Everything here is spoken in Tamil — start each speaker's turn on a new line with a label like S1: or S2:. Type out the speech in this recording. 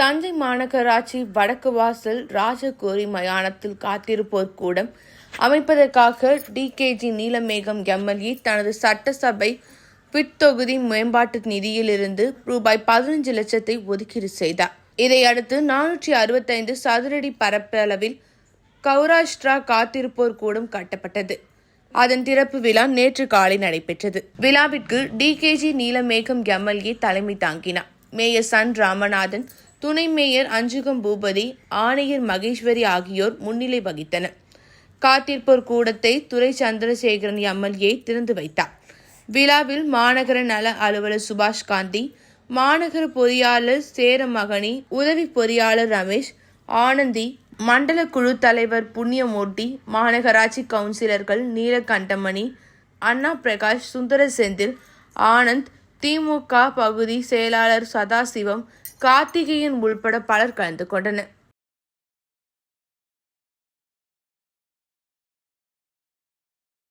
S1: தஞ்சை மாநகராட்சி வடக்கு வாசல் ராஜகோரி மயானத்தில் காத்திருப்போர் கூடம் அமைப்பதற்காக டிகேஜி நீலமேகம் எம்எல்ஏ தனது சட்டசபை பிற்தொகுதி மேம்பாட்டு நிதியிலிருந்து ரூபாய் பதினஞ்சு லட்சத்தை ஒதுக்கீடு செய்தார். இதையடுத்து நானூற்றி அறுபத்தைந்து சதுரடி பரப்பளவில் கௌராஷ்டிரா காத்திருப்போர் கூடம் கட்டப்பட்டது. அதன் திறப்பு விழா நேற்று காலை நடைபெற்றது. விழாவிற்கு டிகேஜி நீலமேகம் எம்எல்ஏ தலைமை தாங்கினார். மேயர் சன் ராமநாதன் துணை மேயர் அஞ்சுகம் பூபதி ஆணையர் மகேஸ்வரி ஆகியோர் முன்னிலை வகித்தனர். காத்திருப்போர் கூடத்தை துரை சந்திரசேகரன் எம்எல்ஏ திறந்து வைத்தார். விழாவில் மாநகர நல அலுவலர் சுபாஷ் காந்தி மாநகர பொறியாளர் சேரமகனி உதவி பொறியாளர் ரமேஷ் ஆனந்தி மண்டல குழு தலைவர் புண்ணியமூர்த்தி மாநகராட்சி கவுன்சிலர்கள் நீலகண்டமணி அண்ணா பிரகாஷ் சுந்தர செந்தில் ஆனந்த் திமுக பகுதி செயலாளர் சதாசிவம் கார்த்திகேயன் உள்பட பலர் கலந்து கொண்டனர்.